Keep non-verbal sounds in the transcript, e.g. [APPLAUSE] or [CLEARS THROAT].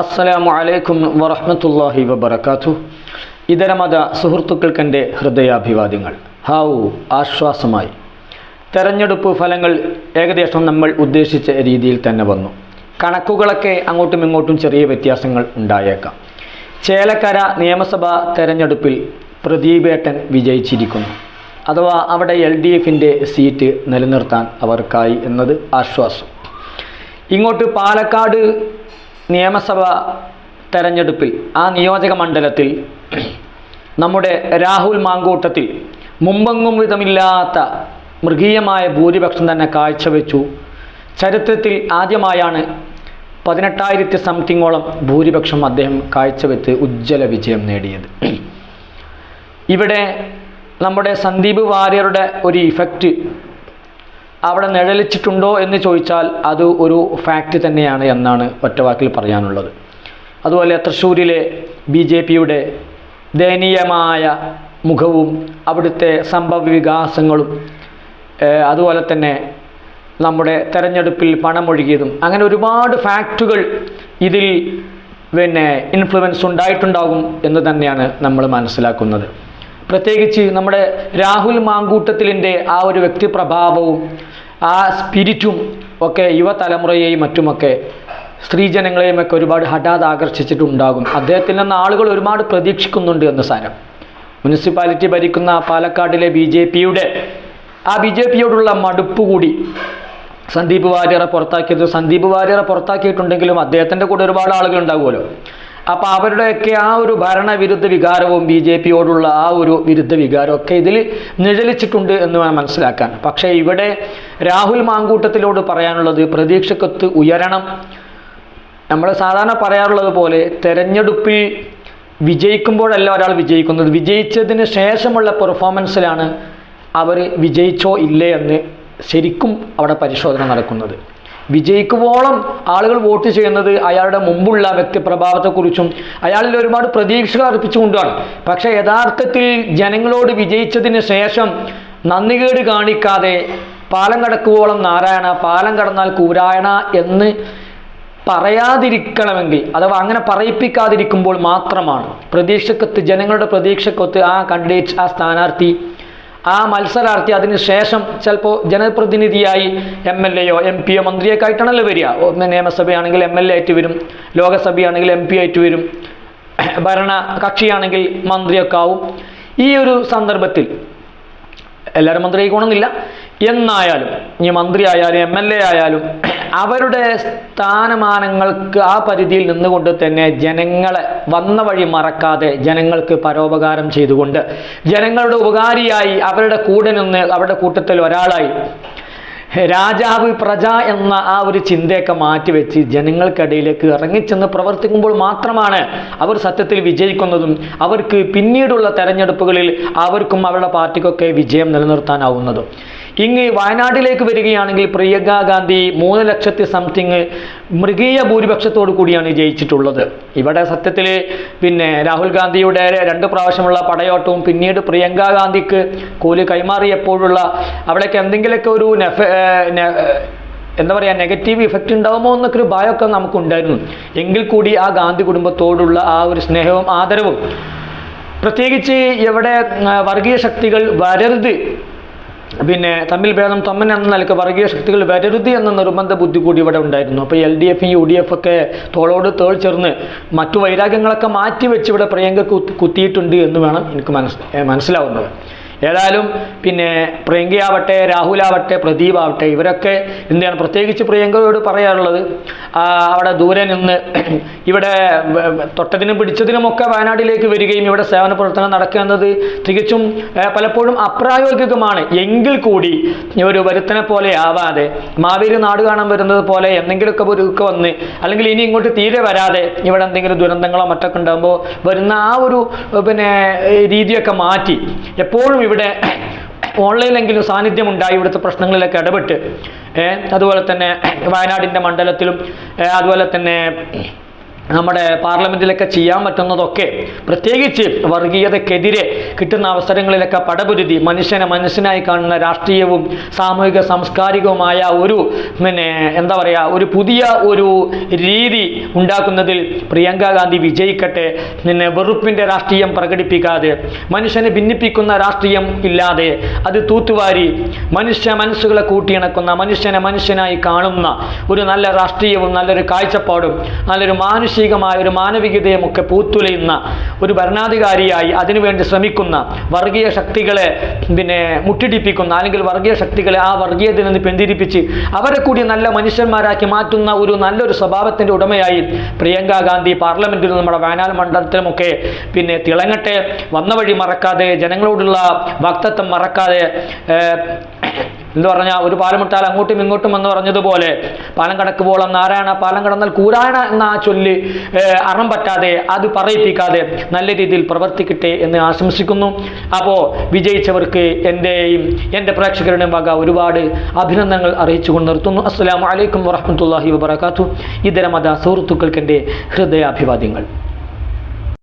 അസ്സലാമു അലൈക്കും വറഹ്മത്തുള്ളാഹി വബറകാതുഹു. ഇതരമത സുഹൃത്തുക്കൾക്കെന്റെ ഹൃദയാഭിവാദ്യങ്ങൾ. ഹൗ ആശ്വാസമായി. തെരഞ്ഞെടുപ്പ് ഫലങ്ങൾ ഏകദേശം നമ്മൾ ഉദ്ദേശിച്ച രീതിയിൽ തന്നെ വന്നു. കണക്കുകളൊക്കെ അങ്ങോട്ടും ഇങ്ങോട്ടും ചെറിയ വ്യത്യാസങ്ങൾ ഉണ്ടായേക്കാം. ചേലക്കര നിയമസഭാ തെരഞ്ഞെടുപ്പിൽ പ്രദീപേട്ടൻ വിജയിച്ചിരിക്കുന്നു. അഥവാ അവിടെ എൽ ഡി എഫിന്റെ സീറ്റ് നിലനിർത്താൻ അവർക്കായി എന്നത് ആശ്വാസം. ഇങ്ങോട്ട് പാലക്കാട് നിയമസഭ തെരഞ്ഞെടുപ്പിൽ ആ നിയോജക മണ്ഡലത്തിൽ നമ്മുടെ രാഹുൽ മാങ്കൂട്ടത്തിൽ മുമ്പെങ്ങും വിധമില്ലാത്ത മൃഗീയമായ ഭൂരിപക്ഷം തന്നെ കാഴ്ചവെച്ചു. ചരിത്രത്തിൽ ആദ്യമായാണ് പതിനെട്ടായിരത്തി സംതിങ്ങോളം ഭൂരിപക്ഷം അദ്ദേഹം കാഴ്ചവെച്ച് ഉജ്ജ്വല വിജയം നേടിയത്. ഇവിടെ നമ്മുടെ സന്ദീപ് വാര്യരുടെ ഒരു ഇഫക്റ്റ് അവിടെ നിഴലിച്ചിട്ടുണ്ടോ എന്ന് ചോദിച്ചാൽ അത് ഒരു ഫാക്റ്റ് തന്നെയാണ് എന്നാണ് ഒറ്റവാക്കിൽ പറയാനുള്ളത്. അതുപോലെ തൃശ്ശൂരിലെ ബി ജെ പിയുടെ ദയനീയമായ മുഖവും അവിടുത്തെ സംഭവ വികാസങ്ങളും അതുപോലെ തന്നെ നമ്മുടെ തെരഞ്ഞെടുപ്പിൽ പണമൊഴുകിയതും അങ്ങനെ ഒരുപാട് ഫാക്റ്റുകൾ ഇതിൽ പിന്നെ ഇൻഫ്ലുവൻസ് ഉണ്ടായിട്ടുണ്ടാകും എന്ന് തന്നെയാണ് നമ്മൾ മനസ്സിലാക്കുന്നത്. പ്രത്യേകിച്ച് നമ്മുടെ രാഹുൽ മാങ്കൂട്ടത്തിലിന്റെ ആ ഒരു വ്യക്തിപ്രഭാവവും ആ സ്പിരിറ്റും ഒക്കെ യുവതലമുറയെയും മറ്റുമൊക്കെ സ്ത്രീജനങ്ങളെയും ഒക്കെ ഒരുപാട് ഹഠാത് ആകർഷിച്ചിട്ടുണ്ടാകും. അദ്ദേഹത്തിൽ നിന്ന് ആളുകൾ ഒരുപാട് പ്രതീക്ഷിക്കുന്നുണ്ട് എന്ന് സാരം. മുനിസിപ്പാലിറ്റി ഭരിക്കുന്ന പാലക്കാടിലെ ബി ജെ പിയുടെ ആ ബി ജെ പിയോടുള്ള മടുപ്പ് കൂടി സന്ദീപ് വാര്യറെ പുറത്താക്കിയത്. സന്ദീപ് വാര്യറെ പുറത്താക്കിയിട്ടുണ്ടെങ്കിലും അദ്ദേഹത്തിന്റെ കൂടെ ഒരുപാട് ആളുകൾ ഉണ്ടാകുമല്ലോ അപ്പോൾ അവരുടെയൊക്കെ ആ ഒരു ഭരണവിരുദ്ധ വികാരവും ബി ജെ പിയോടുള്ള ആ ഒരു വിരുദ്ധ വികാരവും ഒക്കെ ഇതിൽ നിഴലിച്ചിട്ടുണ്ട് എന്ന് വേണം മനസ്സിലാക്കാൻ. പക്ഷേ ഇവിടെ രാഹുൽ മാങ്കൂട്ടത്തിലോട് പറയാനുള്ളത് പ്രതീക്ഷക്കൊത്ത് ഉയരണം. നമ്മൾ സാധാരണ പറയാറുള്ളത് പോലെ തെരഞ്ഞെടുപ്പിൽ വിജയിക്കുമ്പോഴല്ല ഒരാൾ വിജയിക്കുന്നത്. വിജയിച്ചതിന് ശേഷമുള്ള പെർഫോമൻസിലാണ് അവർ വിജയിച്ചോ ഇല്ലേ എന്ന് ശരിക്കും അവിടെ പരിശോധന നടക്കുന്നത്. വിജയിക്കുവോളം ആളുകൾ വോട്ട് ചെയ്യുന്നത് അയാളുടെ മുമ്പുള്ള വ്യക്തിപ്രഭാവത്തെക്കുറിച്ചും അയാളിൽ ഒരുപാട് പ്രതീക്ഷകൾ അർപ്പിച്ചുകൊണ്ടാണ് പക്ഷേ യഥാർത്ഥത്തിൽ ജനങ്ങളോട് വിജയിച്ചതിന് ശേഷം നന്ദികേട് കാണിക്കാതെ പാലം കടക്കുവോളം നാരായണ പാലം കടന്നാൽ കൂരായണ എന്ന് പറയാതിരിക്കണമെങ്കിൽ അഥവാ അങ്ങനെ പറയിപ്പിക്കാതിരിക്കുമ്പോൾ മാത്രമാണ് പ്രതീക്ഷക്കൊത്ത് ജനങ്ങളുടെ പ്രതീക്ഷക്കൊത്ത് ആ കണ്ടിഡേറ്റ് ആ സ്ഥാനാർത്ഥി ആ മത്സരാർത്ഥി അതിനുശേഷം ചിലപ്പോൾ ജനപ്രതിനിധിയായി എം എൽ എയോ എം പിയോ മന്ത്രിയൊക്കെ ആയിട്ടാണല്ലോ വരിക. നിയമസഭയാണെങ്കിൽ എം എൽ എ ആയിട്ട് വരും ലോകസഭയാണെങ്കിൽ എം പി ആയിട്ട് വരും ഭരണ കക്ഷിയാണെങ്കിൽ മന്ത്രിയൊക്കെ ആവും. ഈ ഒരു സന്ദർഭത്തിൽ എല്ലാവരും മന്ത്രി ആയിക്കോണമെന്നില്ല എന്നായാലും ഈ മന്ത്രി ആയാലും എം എൽ എ ആയാലും അവരുടെ സ്ഥാനമാനങ്ങൾക്ക് ആ പരിധിയിൽ നിന്നുകൊണ്ട് തന്നെ ജനങ്ങളെ വന്ന വഴി മറക്കാതെ ജനങ്ങൾക്ക് പരോപകാരം ചെയ്തുകൊണ്ട് ജനങ്ങളുടെ ഉപകാരിയായി അവരുടെ കൂടെ നിന്ന് അവരുടെ കൂട്ടത്തിൽ ഒരാളായി രാജാവ് പ്രജ എന്ന ആ ഒരു ചിന്തയൊക്കെ മാറ്റിവെച്ച് ജനങ്ങൾക്കിടയിലേക്ക് ഇറങ്ങിച്ചെന്ന് പ്രവർത്തിക്കുമ്പോൾ മാത്രമാണ് അവർ സത്യത്തിൽ വിജയിക്കുന്നതും അവർക്ക് പിന്നീടുള്ള തെരഞ്ഞെടുപ്പുകളിൽ അവർക്കും അവരുടെ പാർട്ടിക്കൊക്കെ വിജയം നിലനിർത്താനാവുന്നതും. ഇങ്ങ് വയനാട്ടിലേക്ക് വരികയാണെങ്കിൽ പ്രിയങ്ക ഗാന്ധി മൂന്ന് ലക്ഷത്തി സംതിങ് മൃഗീയ ഭൂരിപക്ഷത്തോടു കൂടിയാണ് ജയിച്ചിട്ടുള്ളത്. ഇവിടെ സത്യത്തിൽ പിന്നെ രാഹുൽ ഗാന്ധിയുടെ രണ്ട് പ്രാവശ്യമുള്ള പടയോട്ടവും പിന്നീട് പ്രിയങ്ക ഗാന്ധിക്ക് കൂലി കൈമാറിയപ്പോഴുള്ള അവിടേക്ക് എന്തെങ്കിലുമൊക്കെ ഒരു നെഫ എന്താ പറയുക നെഗറ്റീവ് ഇഫക്റ്റ് ഉണ്ടാകുമോ എന്നൊക്കെ ഒരു ഭയമൊക്കെ നമുക്കുണ്ടായിരുന്നു. എങ്കിൽ കൂടി ആ ഗാന്ധി കുടുംബത്തോടുള്ള ആ ഒരു സ്നേഹവും ആദരവും. പ്രത്യേകിച്ച് എവിടെ വർഗീയ ശക്തികൾ വരരുത്. പിന്നെ തമ്മിൽ ഭേദം തമ്മൻ എന്ന നിലയ്ക്ക് വർഗീയ ശക്തികൾ വരരുത് എന്ന നിർബന്ധ ബുദ്ധി കൂടി ഇവിടെ ഉണ്ടായിരുന്നു. അപ്പോൾ എൽ ഡി എഫും യു ഡി എഫ് ഒക്കെ തോളോട് തോൾ ചേർന്ന് മറ്റു വൈരാഗ്യങ്ങളൊക്കെ മാറ്റി വെച്ച് ഇവിടെ പ്രിയങ്ക കുത്തിയിട്ടുണ്ട് എന്ന് വേണം എനിക്ക് മനസ് മനസ്സിലാവുന്നത്. ഏതായാലും പിന്നെ പ്രിയങ്കയാവട്ടെ രാഹുലാവട്ടെ പ്രദീപ് ആവട്ടെ ഇവരൊക്കെ എന്താണ് പ്രത്യേകിച്ച് പ്രിയങ്കയോട് പറയാനുള്ളത്? അവിടെ ദൂരെ നിന്ന് [CLEARS THROAT] ഇവിടെ തൊട്ടതിനും പിടിച്ചതിനുമൊക്കെ വയനാട്ടിലേക്ക് വരികയും ഇവിടെ സേവന പ്രവർത്തനം നടക്കുക എന്നത് തികച്ചും പലപ്പോഴും അപ്രായോഗികമാണ്. എങ്കിൽ കൂടി ഒരു വരുത്തനെ പോലെ ആവാതെ മാവേലി നാട് കാണാൻ വരുന്നത് പോലെ എന്തെങ്കിലുമൊക്കെ ഒരു ഒക്കെ വന്ന് അല്ലെങ്കിൽ ഇനി ഇങ്ങോട്ട് തീരെ വരാതെ ഇവിടെ എന്തെങ്കിലും ദുരന്തങ്ങളോ മറ്റൊക്കെ ഉണ്ടാകുമ്പോൾ വരുന്ന ആ ഒരു പിന്നെ രീതിയൊക്കെ മാറ്റി എപ്പോഴും ഇവിടെ ഓൺലൈനിലെങ്കിലും സാന്നിധ്യമുണ്ടായി ഇവിടുത്തെ പ്രശ്നങ്ങളിലൊക്കെ ഇടപെട്ട്. അതുപോലെ തന്നെ വയനാടിന്റെ മണ്ഡലത്തിലും അതുപോലെ തന്നെ നമ്മുടെ പാർലമെന്റിലൊക്കെ ചെയ്യാൻ പറ്റുന്നതൊക്കെ പ്രത്യേകിച്ച് വർഗീയതക്കെതിരെ കിട്ടുന്ന അവസരങ്ങളിലൊക്കെ പടപുരുതി മനുഷ്യനെ മനുഷ്യനായി കാണുന്ന രാഷ്ട്രീയവും സാമൂഹിക സാംസ്കാരികവുമായ ഒരു പിന്നെ എന്താ പറയുക ഒരു പുതിയ ഒരു രീതി ഉണ്ടാക്കുന്നതിൽ പ്രിയങ്ക ഗാന്ധി വിജയിക്കട്ടെ പിന്നെ വെറുപ്പിന്റെ രാഷ്ട്രീയം പ്രകടിപ്പിക്കാതെ മനുഷ്യനെ ഭിന്നിപ്പിക്കുന്ന രാഷ്ട്രീയം ഇല്ലാതെ അത് തൂത്തുവാരി മനുഷ്യ മനസ്സുകളെ കൂട്ടിയിണക്കുന്ന മനുഷ്യനെ മനുഷ്യനായി കാണുന്ന ഒരു നല്ല രാഷ്ട്രീയവും നല്ലൊരു കാഴ്ചപ്പാടും നല്ലൊരു മാനുഷികമായ ഒരു മാനവികതയുമൊക്കെ പൂത്തുലയുന്ന ഒരു ഭരണാധികാരിയായി അതിനുവേണ്ടി ശ്രമിക്കുന്ന വർഗീയ ശക്തികളെ പിന്നെ മുട്ടിടിപ്പിക്കുന്ന അല്ലെങ്കിൽ വർഗീയ ശക്തികളെ ആ വർഗീയതയിൽ നിന്ന് പിന്തിരിപ്പിച്ച് അവരെ കൂടി നല്ല മനുഷ്യന്മാരാക്കി മാറ്റുന്ന ഒരു നല്ലൊരു സ്വഭാവത്തിന്റെ ഉടമയായി പ്രിയങ്ക ഗാന്ധി പാർലമെന്റിലും നമ്മുടെ വയനാട് മണ്ഡലത്തിലുമൊക്കെ പിന്നെ തിളങ്ങട്ടെ വന്ന വഴി മറക്കാതെ ജനങ്ങളോടുള്ള വക്തത്വം മറക്കാതെ എന്ന് പറഞ്ഞാൽ ഒരു പാലം ഇട്ടാൽ അങ്ങോട്ടും ഇങ്ങോട്ടും എന്ന് പറഞ്ഞതുപോലെ പാലം കടക്കുവോളം നാരായണ പാലം കടന്നാൽ കൂരായണ എന്ന ആ ചൊല്ല് അറം പറ്റാതെ അത് പറയിപ്പിക്കാതെ നല്ല രീതിയിൽ പ്രവർത്തിക്കട്ടെ എന്ന് ആശംസിക്കുന്നു. അപ്പോൾ വിജയിച്ചവർക്ക് എന്റെയും എന്റെ പ്രേക്ഷകരുടെയും വക ഒരുപാട് അഭിനന്ദനങ്ങൾ അറിയിച്ചുകൊണ്ട് നിർത്തുന്നു. അസ്സാം വലൈക്കും വറഹ്മത്തുള്ളാഹി വാത്തു ഇതര മത സുഹൃത്തുക്കൾക്ക് എന്റെ ഹൃദയാഭിവാദ്യങ്ങൾ.